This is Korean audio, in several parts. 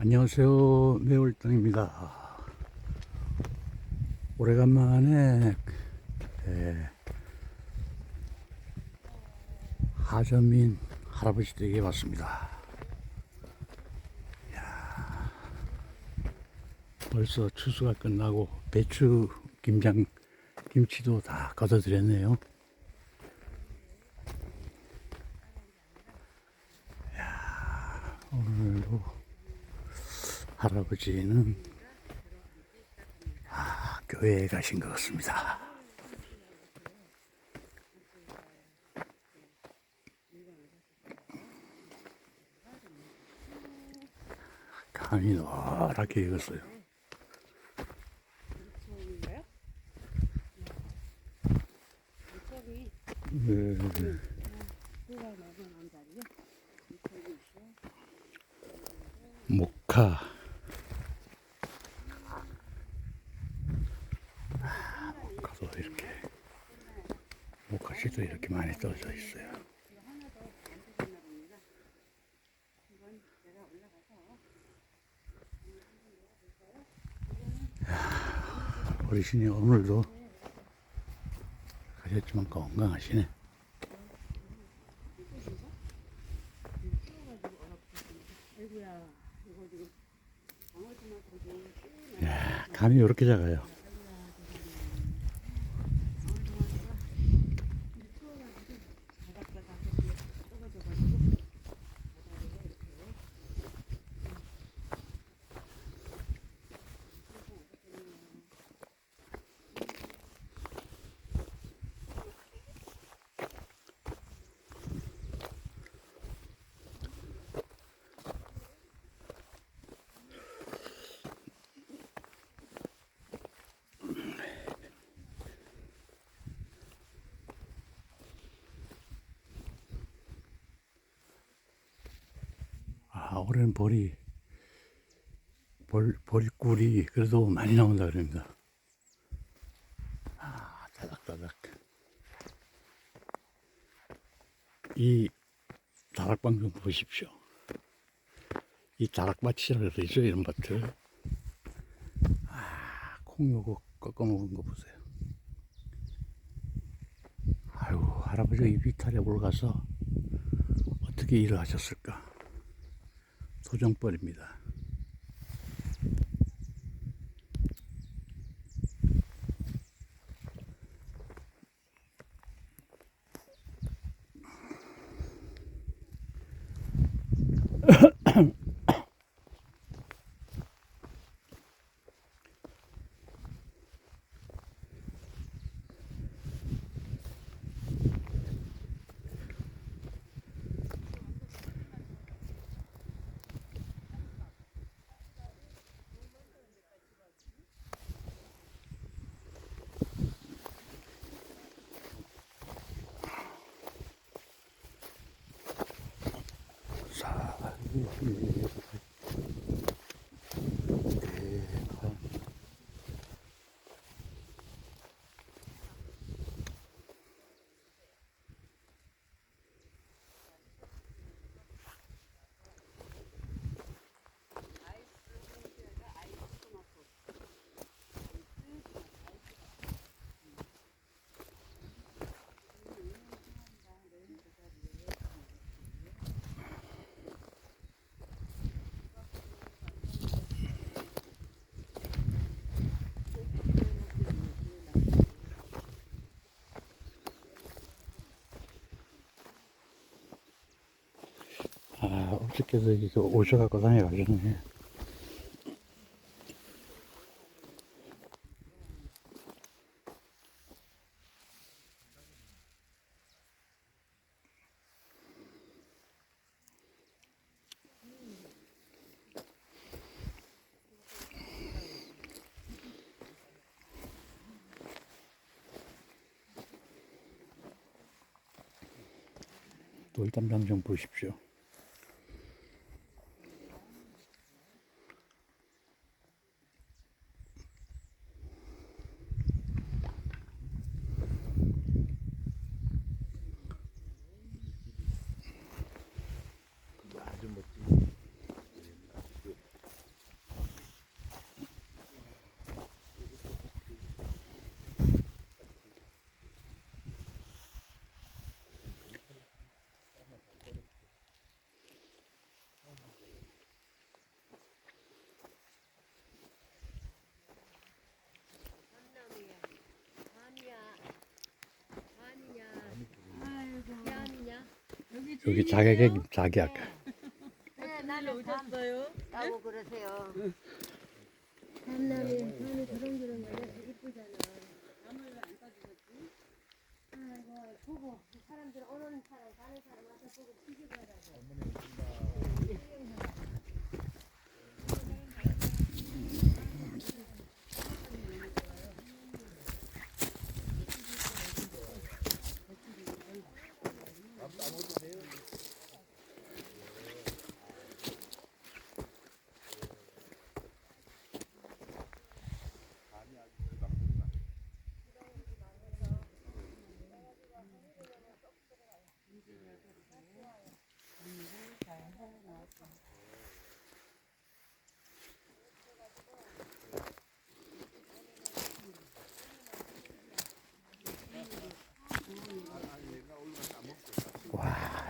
안녕하세요. 매월당입니다. 오래간만에 에, 하점인 할아버지 댁에 왔습니다. 이야, 벌써 추수가 끝나고 배추, 김장, 김치도 다 걷어들였네요. 이야, 오늘도 할아버지는 아, 교회에 가신 것 같습니다. 감이 노랗게 익었어요. 네. 모카 아, 모카도 이렇게 모카씨도 이렇게 많이 떨어져 있어요. 야, 어르신이 오늘도 가셨지만 건강하시네. 야, 감이 이렇게 작아요. 아, 올해는 벌이, 벌, 벌꿀이 그래도 많이 나온다 그럽니다. 아, 다닥다닥. 이 다락방 좀 보십시오. 이 다락밭이라 그러죠, 이런 밭을. 아, 콩 요거 꺾어 먹은 거 보세요. 아유, 할아버지가 이 비탈에 올라가서 어떻게 일을 하셨을까? 소정벌입니다. 사랑해 아, 어저께도 이거 오셔갖고 다녀가셨네. 돌담장 좀 보십시오. 여기 자객이 자객. 네, 나는 오셨어요? 따고 그러세요. 밤나무 밤이 저렁저렁 열려서 이쁘잖아. 아이고 보고 사람들 오는 사람 가는 사람 와서 보고 뒤집어라고.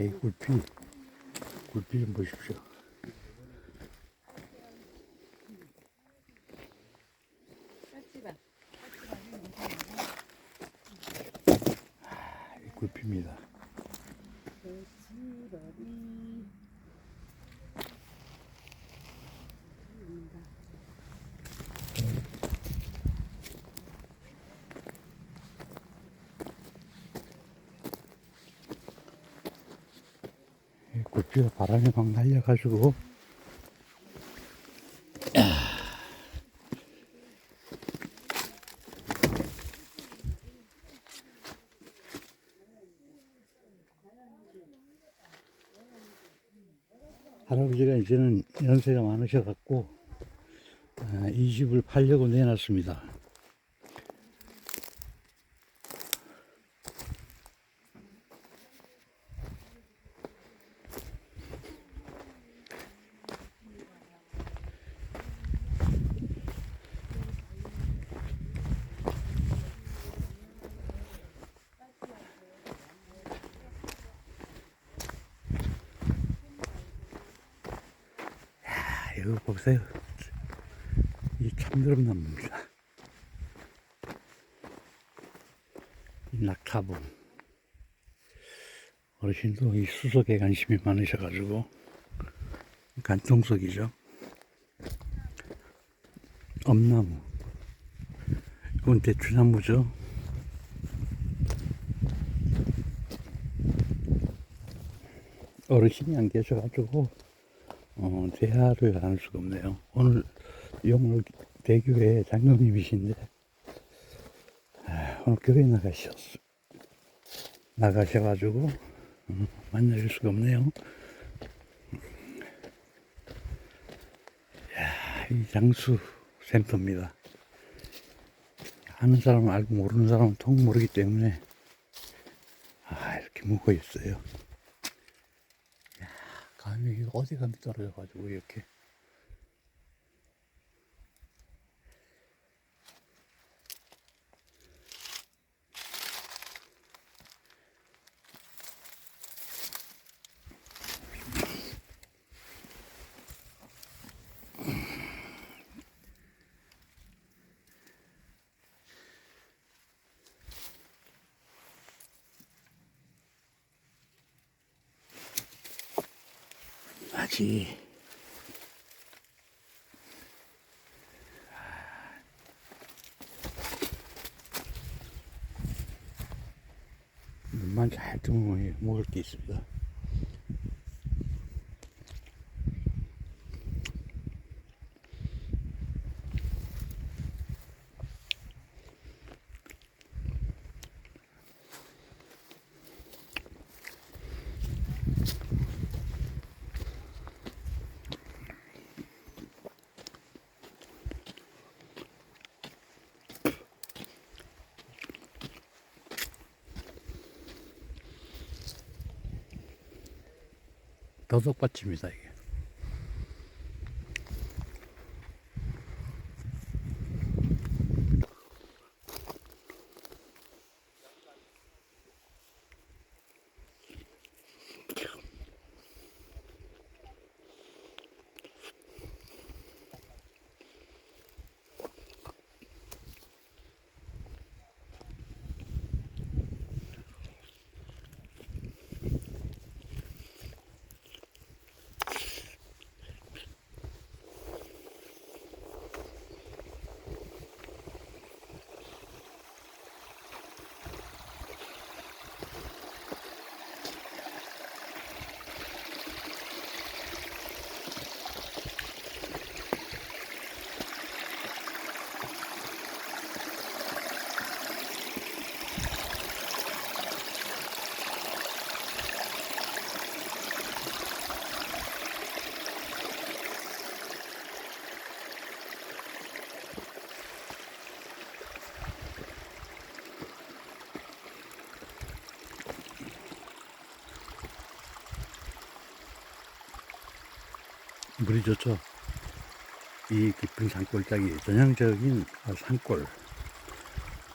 이 굴피. 굴피 좀 보십시오. 아, 이 굴피입니다. 이 굴피가 바람에 막 날려가지고 할아버지가 이제는 연세가 많으셔갖고 아, 이 집을 팔려고 내놨습니다. 아, 이거 보세요. 이 참드름 나무입니다. 이 낙타봉. 어르신도 이 수석에 관심이 많으셔가지고, 간통석이죠. 엄나무. 이건 대추나무죠. 어르신이 안 계셔가지고, 어, 대화를 나눌 수가 없네요. 오늘 영월 대교회 장로님이신데, 아, 오늘 교회 나가셨어. 나가셔가지고, 어, 만날 수가 없네요. 야, 이 장수 센터입니다. 아는 사람은 알고 모르는 사람은 통 모르기 때문에, 아, 이렇게 묵어 있어요. 감이 어디 감이 떨어져가지고 이렇게 아직 눈만 잘 뜨면 먹을 게 있습니다. 더덕밭입니다 이게. 물이 좋죠. 이 깊은 산골짜기 전형적인 어, 산골,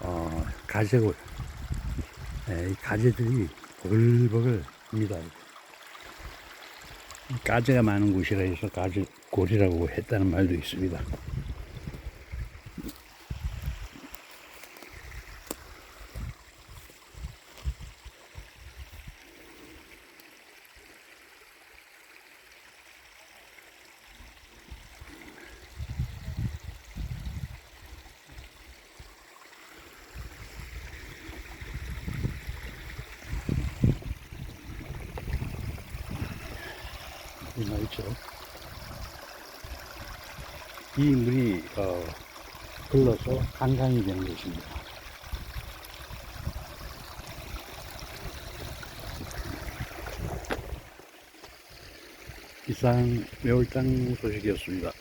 어, 가재골. 예, 이 가재들이 보글보글합니다. 이 가재가 많은 곳이라 해서 가재골이라고 했다는 말도 있습니다. 이 말이죠. 이 물이 어, 흘러서 한강이 되는 것입니다. 이상 매울당 소식이었습니다.